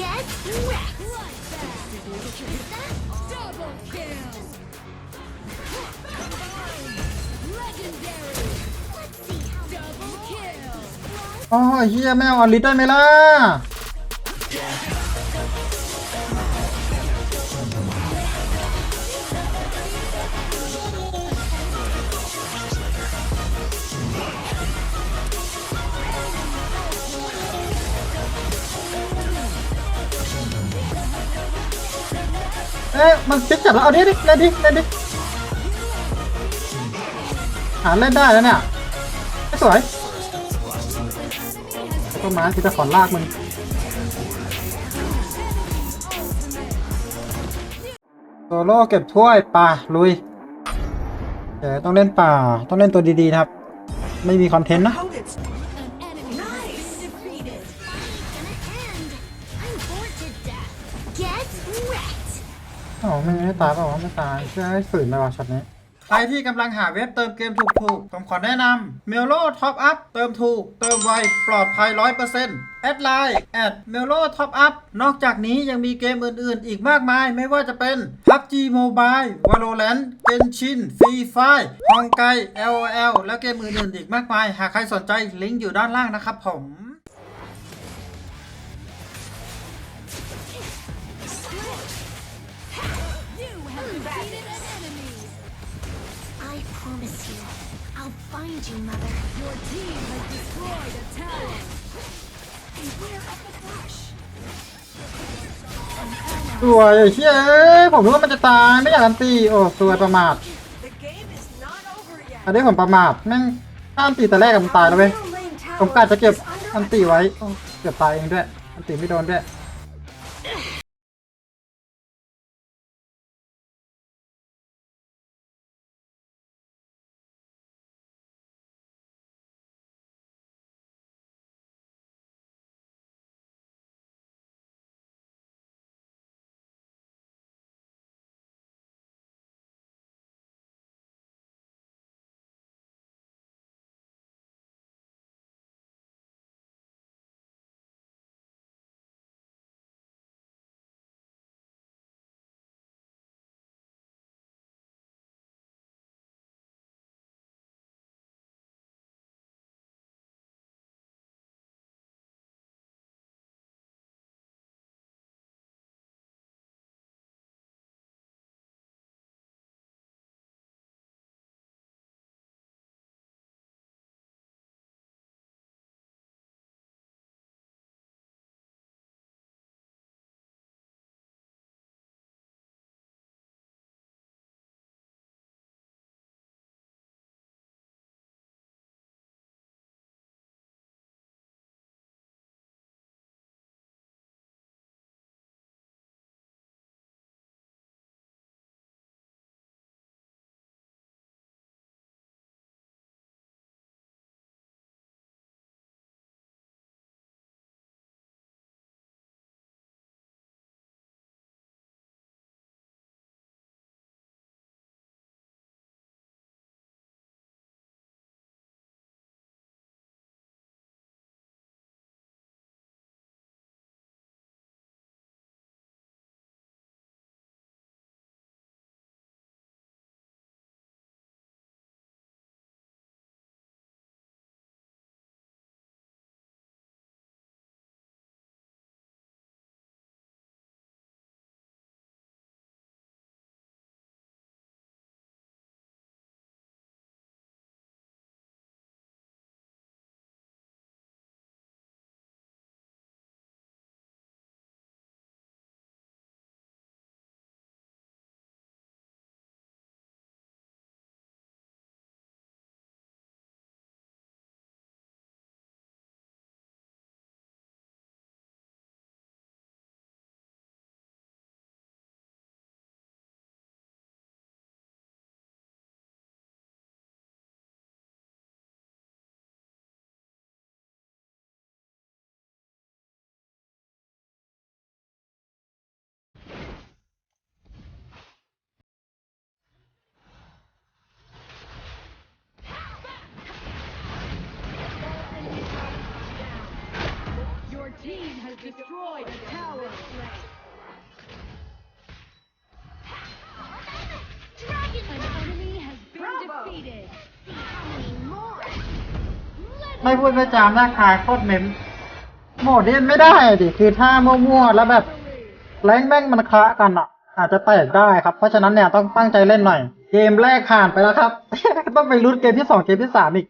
Get wrecked! Double kill! Legendary! Double kill! อ๋อเฮียแม่เอาอลิตได้ไหมล่ะ อ๊ะมันฟิกจัดแล้วเอาดิดิเล่นดิเล่นดิหาเล่นได้แล้วเนี่ยไม่สวยต้นไม้ที่จะขอนลากมึงโซโล่เก็บถ้วยป่าลุยเดี๋ยวต้องเล่นป่าต้องเล่นตัวดีๆนะครับ ไม่มีคอนเทนต์นะ อ๋อไม่ไม่ตายเปล่าวะไม่ตายเชื่อให้ฝืนไปว่ะช็อตนี้ใครที่กำลังหาเว็บเติมเกมถูกๆ ผมขอแนะนำ m e l o Top Up เติมถูก เติมไว ปลอดภัย 100%แอดไลน์แอด m e l o Top Up นอกจากนี้ยังมีเกมอื่นๆ อีกมากมาย ไม่ว่าจะเป็น PUBG Mobile Valorant Genshin Free Fire ฮองไก LOL และเกมอื่นๆ อีกมากมาย หากใครสนใจลิงก์อยู่ด้านล่างนะครับผม I'll find you, mother. Your team has destroyed a tower! Beware of the flash! สวยไอ้เชี่ยเอ้ยผมรู้ว่ามันจะตายไม่อยากอันตีโอ้สวยประมาท The game is not over yet. อันนี้ผมประมาทแม่งถ้าอันตีแต่แรกกับมันตายแล้วเว้ย Middle lane tower ผมกะจะเก็บ is under อันตีไว้โอ้เกือบตายเองด้วย อันตีไม่โดนด้วย destroyed a tower. Dragon An enemy has been defeated. how many more? ไม่พูดไม่จามหน้าคายโคตรเน้นโหมดนี้ไม่ได้ดิคือถ้ามั่วๆแล้วแบบแรงแม่งมันคละกันอะ อาจจะแตกได้ครับ เพราะฉะนั้นเนี่ยต้องตั้งใจเล่นหน่อย เกมแรกผ่านไปแล้วครับ ต้องไปลุ้นเกมที่สองเกมที่สามอีก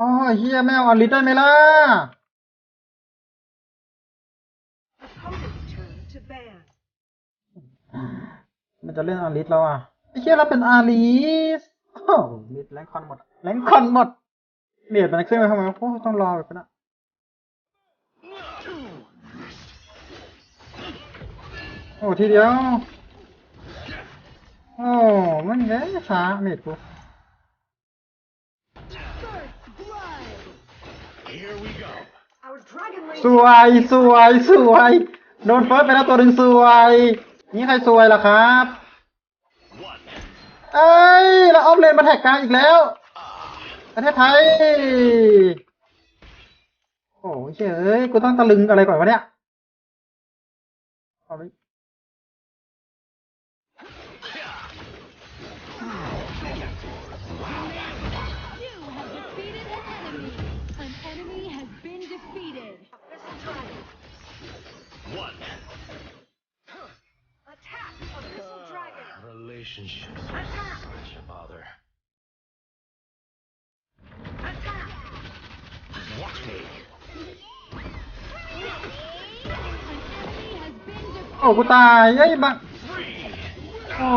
อ๋อเฮียไม่เอาอลิสได้ไหมล่ะ Opponent's turn to ban. มันจะเล่นอาริสแล้วอะไอ้เหี้ยเราเป็นอาริสโอ้โหมิดแรงคอนหมดแรงคอนหมดเมียดมันขึ้นไปทำไมโอ้ต้องรอแบบนั้นอะโอ้ทีเดียว โอ้มันไงช้าเมียดกู First blood. Our dragon สวยสวยสวยโดนเฟิร์สไปแล้วตัวหนึ่งสวย นี่ใครสวยล่ะครับ เอ้ยแล้วออฟเลนมาแท็กกลางอีกแล้ว ประเทศไทย โอ้ยเฮ้ย กูต้องตะลึงอะไรก่อนวะเนี่ย Relationships. Attack! Such a bother. Attack! Watch me. An enemy has been defeated. โอ้ กูตายเอ้ยบังโอ้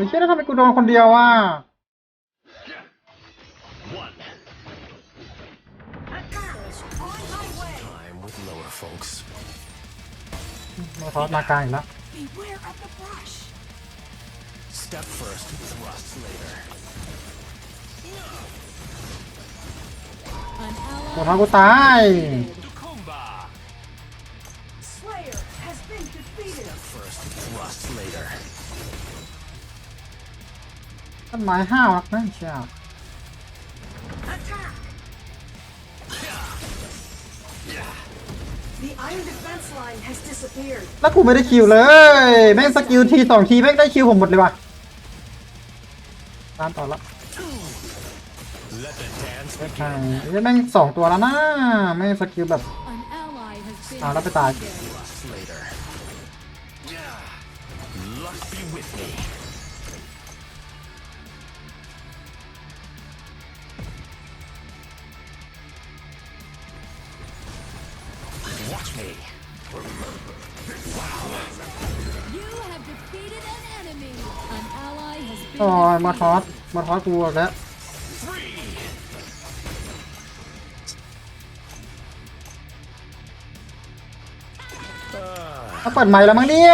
ยเชี่ยแล้วทำไมกูโดนคนเดียวอ่ะ Attack! On my way! Time with lower folks. มาทอดมากลางอีกแล้ว Beware of the brush! Step first, thrust later. An โอ้ ally ทอดกูตาย Dukumba. Slayer has been defeated! First, thrust later. ต้นไม้ห้าวนักนะเชี่ย Attack! The iron defense line has disappeared. แล้วกูไม่ได้คิวเลย แม่งสกิลทีสองทีแม่งได้คิวผมหมดเลยว่ะ ตามต่อละ Let the dance ใช่ไอ้แม่งสองตัวแล้วนะแม่งสกิลแบบ an ally has been อ่าแล้วไปตาย โอ้ยมาทอสมาทอสกูอีกแล้ว Three. มาเปิดใหม่แล้วมั้งเนี่ย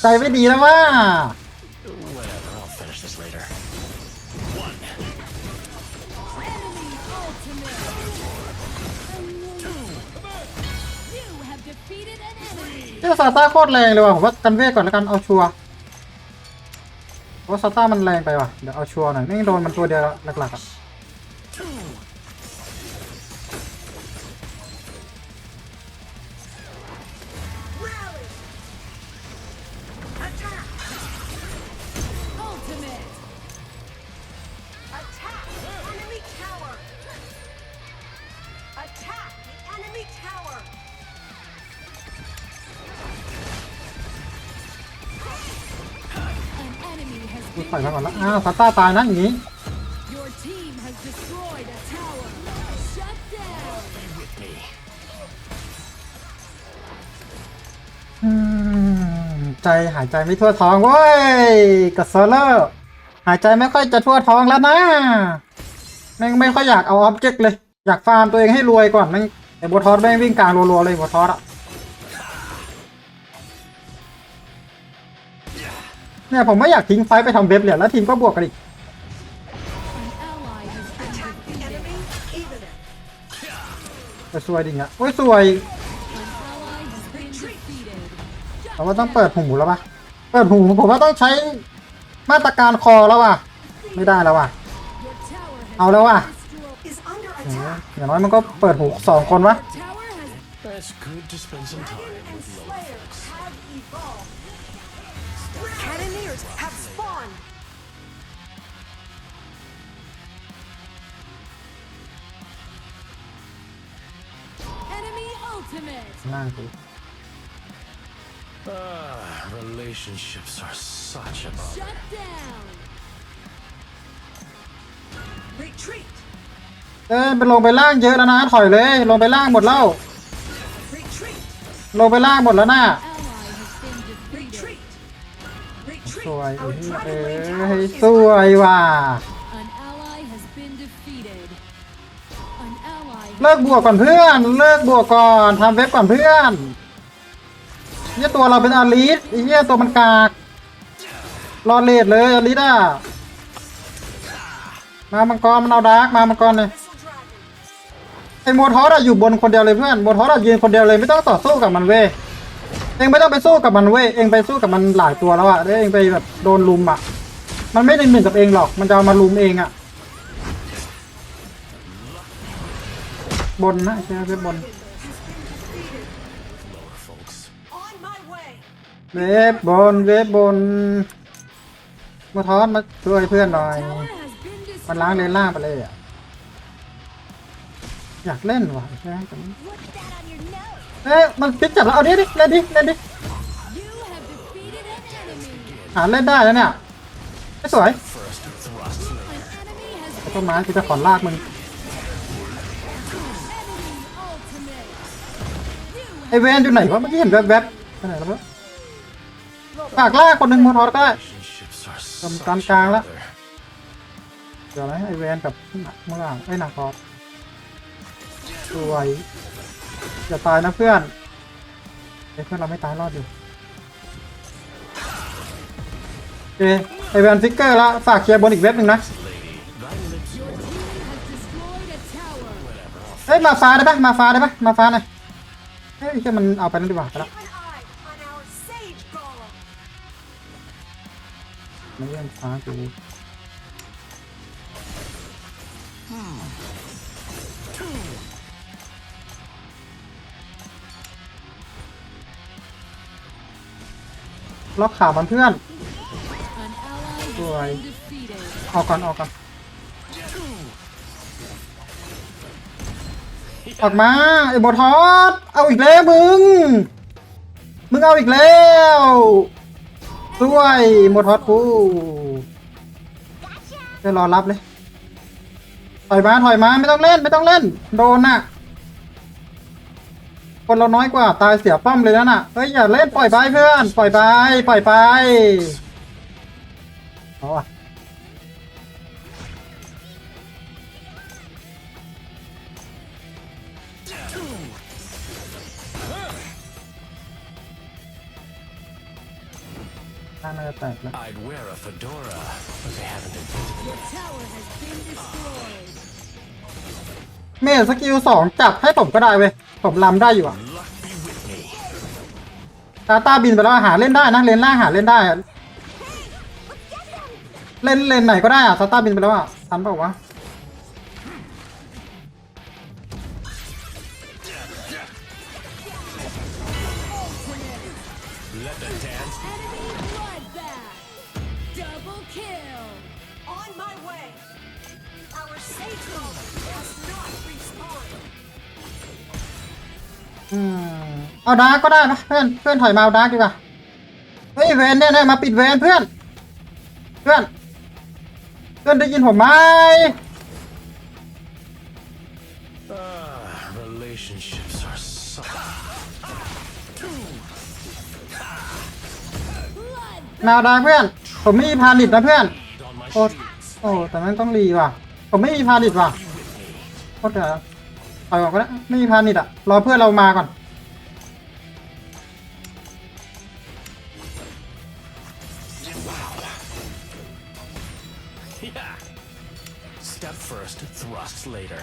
ใจไม่ดีแล้วว่า Whatever, I'll finish this later. One. Enemy ultimate. You have defeated an enemy. นี่ซาต้าโคตรแรงเลยว่ะผมว่ากันเวทก่อนแล้วกันเอาชัวร์ ว่าซาต้ามันแรงไปว่ะ เดี๋ยวเอาชัวร์หน่อยไม่งโดนมันตัวเดียวหลักๆอะ ปล่อยมาก่อนละ defeated. อ้าวซาต้าตายนะอย่างนี้ Your team has destroyed a tower. Shut down. Be with me. อืมใจหายใจไม่ทั่วท้องเว้ยกับโซเลอร์หายใจไม่ค่อยจะทั่วท้องแล้วนะแม่งไม่ค่อยอยากเอาออบเจกต์เลย อยากฟาร์มตัวเองให้รวยก่อนแม่งไอ้บัวทอสแม่งวิ่งกลางรัวๆเลยบัวทอสอะ เนี่ยผมไม่อยากทิ้งไฟไปทำเว็บเหรียแล้วทีมก็บวกกันอีก An ally has been Attack the defeated. enemy, even it. จะสวยดิงอะโอ้ยสวยแต่ว่าต้องเปิดหูแล้วปะเปิดหูผมว่าต้องใช้มาตรการคอแล้วว่ะ ไม่ได้แล้วว่ะ เอาแล้วว่ะอย่างน้อยมันก็เปิดหูสองคนวะ enemy ultimate. นั่งสิ Ah, relationships are such a bummer. Shut down. Retreat. เอ้ยไปลงไปล่างเยอะแล้วนะถอยเลย ลงไปล่างหมดแล้ว Retreat. ลงไปล่างหมดแล้วน่ะ Ally has been defeated. Retreat. สวย Retreat. ไอ้ Our เหี้ย Dragon เอ้ Lane ย Tower is สวยว่ะ เลิกบวกก่อนเพื่อน เลิกบวกก่อนทำเว็บก่อนเพื่อนเนี่ยตัวเราเป็นอาริสไอ้เหี้ยตัวมันกากรอเลดเลยอาริสอะมามังกรมันเอาดาร์กมามังกรเลยไอโมทอสอะอยู่บนคนเดียวเลยเพื่อนโมทอสอะยืนคนเดียวเลยไม่ต้องต่อสู้กับมันเว้ยเองไม่ต้องไปสู้กับมันเว้ยเองไปสู้กับมันหลายตัวแล้วอะแล้วเองไปแบบโดนลุมอะมันไม่ได้หนึ่งกับเองหรอกมันจะมาลุมเองอะ บนนะใช่ไหมเพื่อนบนเวฟบบนเวฟบบนโมทอสมาช่วยเพื่อนหน่อย มันล้างเลนล่างไปเลยอะ อยากเล่นว่ะใช่ไหมเอ๊ะมันปิดจับแล้วเอาดิดิเล่นดิเล่นดิหาเล่นได้แล้วเนี่ยสวยต้นไม้กูจะขอนลากมึง ไอเวนอยู่ไหนวะเมื่อกี้เห็นแวบๆไปไหนแล้ววะฝากล่าคนหนึ่งมอทอสก็ได้ Relationships are Cầm such cán a càng lắm. bother. เดี๋ยวนะไอเวนกับเมื่อไอ้หนักคอสสวยอย่าตายนะเพื่อนไอเพื่อนเราไม่ตายรอดอยู่โอเคไอเวนฟิกเกอร์ละฝากเคลียร์บนอีกเว็บหนึ่งนะเอ้ยมาฟ้าได้ปะมาฟ้าได้ปะมาฟ้าหน่อย เฮ้ยแค่มันเอาไปแล้วดีกว่าไปละไม่เล่นฟ้ากูล็อกขามันเพื่อน An ally has Rồi. been defeated. ออกก่อนออกก่อน ออกมาไอ้บอทอสเอาอีกแล้วมึง มึงเอาอีกแล้วด้วยโมทอสกูจะรอรับเลย ถอยมาถอยมาไม่ต้องเล่นไม่ต้องเล่น โดนน่ะ คนเราน้อยกว่าตายเสียป้อมเลยนะน่ะเฮ้ยอย่าเล่นปล่อยไปเพื่อน ปล่อยไปปล่อยไปเอาอะ แตกแล้ว I'd wear a fedora, but they haven't invented Your tower has been destroyed. เมสสกิลสองจับให้ผมก็ได้เว้ยผมลำได้อยู่อะ Luck be with me. ตาตาบินไปแล้วหาเล่นได้นะเลนล่างหาเล่นได้อะเล่นเลนไหนก็ได้อะซาต้าบินไปแล้วอะทันเปล่าวะ อืมเอาดาร์กก็ได้ปะเพื่อนเพื่อนถอยมาเอาดาร์กดีกว่าเฮ้ยเวนเนี่ยเนี่ยมาปิดเวนเพื่อน เพื่อน เพื่อนได้ยินผมไหม Ah, relationships are such. Blood. มาเอาดาร์กเพื่อน ผมไม่มีพานิดนะเพื่อน On my โอ้ shields. โอ้แต่มันต้องรีว่ะ ผมไม่มีพานิดว่ะโคตรเดี๋ยว ถอยก่อนก็ได้ไม่มีพานิดอะ รอเพื่อนเรามาก่อน Yeah. Step first, thrust later.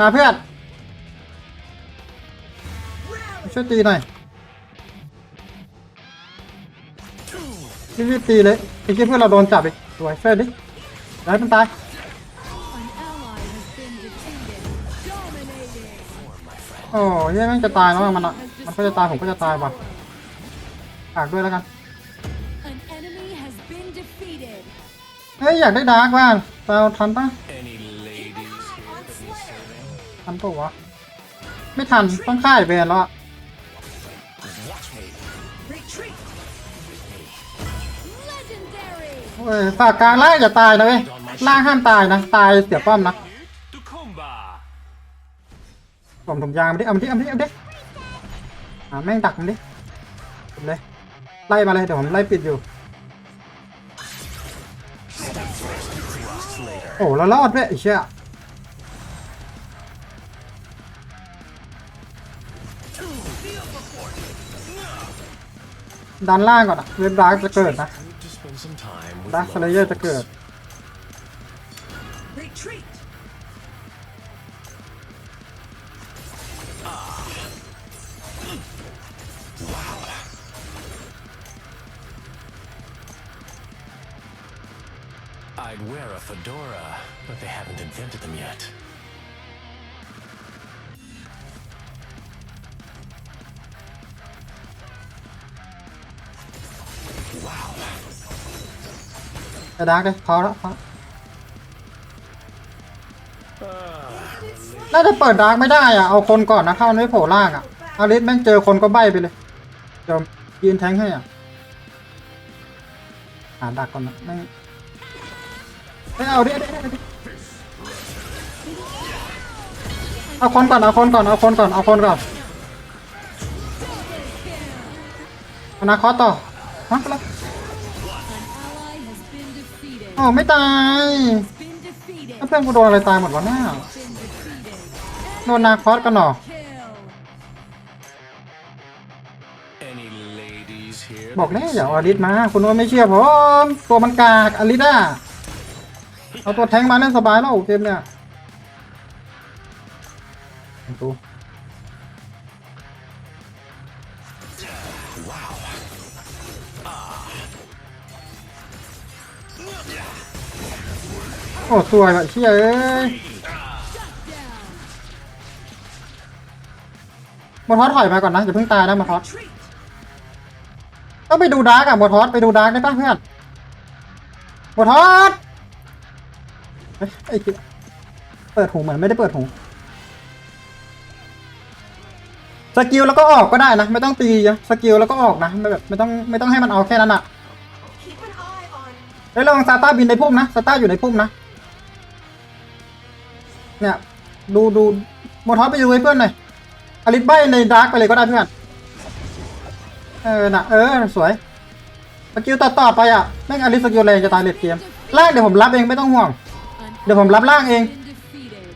มาเพื่อน ช่วยตีหน่อยรีบๆตีเลยไอ้เหี้ยเพื่อนเราโดนจับอีกสวยช่วยดิอย่าให้มันตาย โอ้ยเหี้ยแม่งจะตายแล้วอะมันอะมันก็จะตายผมก็จะตายว่ะฝากด้วยแล้วกัน An enemy has been defeated. เฮ้ยอยากได้ดาร์กบ้างเราทันปะ Any ladies here that need serving? ทันปะวะ ไม่ทันต้องค่ายแบนแล้วอะ Watch me. Retreat. Legendary. เอ้ยฝากกลางล่างอย่าตายนะเว้ยล่างห้ามตายนะ ตายเสียป้อมนะ ผมถุงยางมาดิ เอามาดิ เอามาดิ เอามาดิอ่าแม่งดักมันดิเลยไล่มาเลย เดี๋ยวผมไล่ปิดอยู่ โอ้แล้วรอดด้วยไอ้เชี่ยดันล่างก่อนอะเว็บดาร์กจะเกิดนะดาร์กสเลเยอร์จะเกิด I'd wear a fedora, but they haven't invented them yet. ไอ้ดาร์กเลยพอแล้วพอน่าจะเปิดดาร์กไม่ได้อะเอาคนก่อนนะถ้ามันไม่โผล่ล่างอะอาริสแม่งเจอคนก็ใบไปเลยเดี๋ยวยืนแทงค์ให้อะหาดักก่อนนะแม่งไม่ เอาดิเอาดิเอาคนก่อน เอาคนก่อน เอาคนก่อน เอาคนก่อนอนาคตต่อฮะแล้ว An ally has been defeated. โอ้ไม่ตายแล้วเพื่อนกูโดนอะไรตายหมดวะหน้าโดนนาคอสกันหรอ บอกแล้วอย่าเอาดิสมา คุณว่าไม่เชื่อผม ตัวมันกากอลิสอะ เอาตัวแทงค์มาเล่นสบายแล้วเกมเนี่ยดูโอ้สวยว่ะเชี่ยเอ้ยมอทอสถอยมาก่อนนะอย่าเพิ่งตายนะมอทอส Retreat. ต้องไปดูดาร์กอะมอทอสไปดูดาร์กได้ป่ะเพื่อนมอทอส เฮ้ยไอ้เหี้ยเปิดหูเหมือนไม่ได้เปิดหูสกิลแล้วก็ออกก็ได้นะ ไม่ต้องตีอะสกิลแล้วก็ออกนะไม่แบบไม่ต้องไม่ต้องให้มันเอาแค่นั้นอะ Keep an eye on เฮ้ยระวังซาต้าบินในพุ่มนะซาต้าอยู่ในพุ่มนะ เนี่ยดูดูโมทอสไปดูให้เพื่อนหน่อยอลิสใบในดาร์กไปเลยก็ได้เพื่อนเออน่ะเออสวยสกิลต่อต่อไปอะแม่งอลิสสกิลแรงจะตายเลดเกมล่างเดี๋ยวผมรับเองไม่ต้องห่วง เดี๋ยวผมรับล่างเอง been defeated.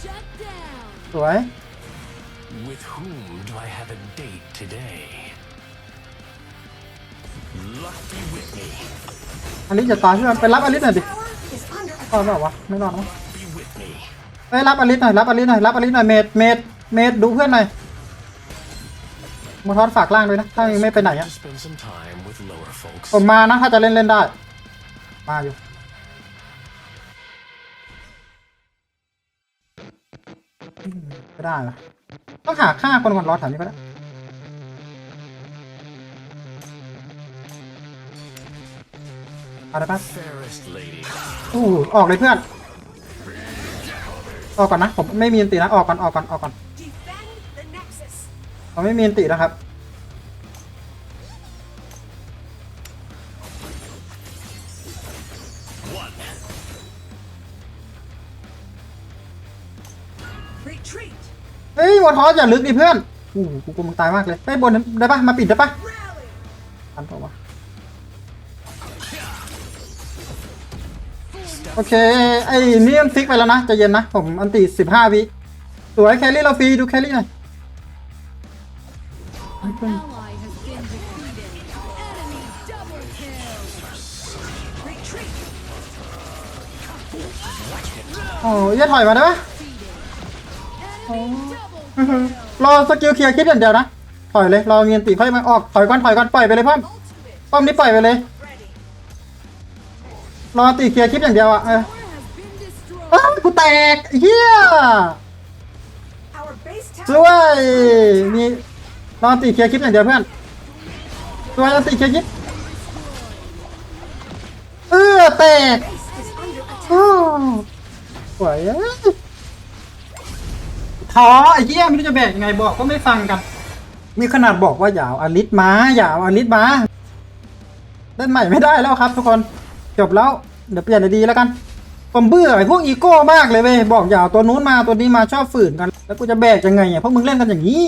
Shut down. สวย With whom do I have a date today? Luck be with me. อลิสจะตายเพื่อนไปรับอลิสหน่อยดิ tower is under รอดเปล่าวะไม่รอดมั้ง Be with me. เฮ้ยรับอลิสหน่อยรับอลิสหน่อยรับอลิสหน่อยเมดเมดเมดดูเพื่อนหน่อยมอทอสฝากล่างด้วยนะถ้ายังไม่ไปไหน To อะ spend some time with lower folks. ผมมานะถ้าจะเล่นเล่นได้ มาอยู่ ไม่ได้เหรอต้องหาค่าคนก่อนรอแถวนี้ก็ได้เอาได้ปะ Fairest lady. อู้ออกเลยเพื่อน ออกก่อนนะ ผมไม่มีอันตินะ ออกก่อน ออกก่อน ออกก่อน defend the nexus. ผมไม่มีอันตินะครับ เฮ้ยวอทอสอย่าลึกดิเพื่อนอู้หูกูกลัวมึงตายมากเลยได้บนได้ปะมาปิดได้ปะทันปะวะโอเค ไอ้นี่มันฟิกไปแล้วนะใจะเย็นนะ ผมอันติสิบห้าวิสวยแครี่เราฟรีดูแครี่หน่อยโอ้ยอย่าถอยมาได้ปะ รอสกิลเคลียร์คิดอย่างเดียวนะถอยเลยรอเงียนตีค่อยมาออกถอยก่อนถอยก่อนปล่อยไปเลยพ่อมป้อมนี้ปล่อยไปเลย รอตีเคลียร์คลิปอย่างเดียวอะเอออ้าวกูแตกเฮีย Our base สวยมีรอตีเคลียร์คลิปอย่างเดียวเพื่อนสวยรอตีเคลียร์คลิปเออแตกอ้าวสวยเอ้ย ท้อไอ้เหี้ยไม่รู้จะแบกยังไงบอกก็ไม่ฟังกัน มีขนาดบอกว่าอย่าเอาอลิสมาอย่าเอาอลิสมาเล่นใหม่ไม่ได้แล้วครับ ทุกคนจบแล้วเดี๋ยวเปลี่ยนดีๆแล้วกันผมเบื่อไอ้พวกอีโก้มากเลยเว้ยบอกอย่าเอาตัวนู้นมาตัวนี้มาชอบฝืนกัน แล้วกูจะแบกยังไงเนี่ยพวกมึงเล่นกันอย่างนี้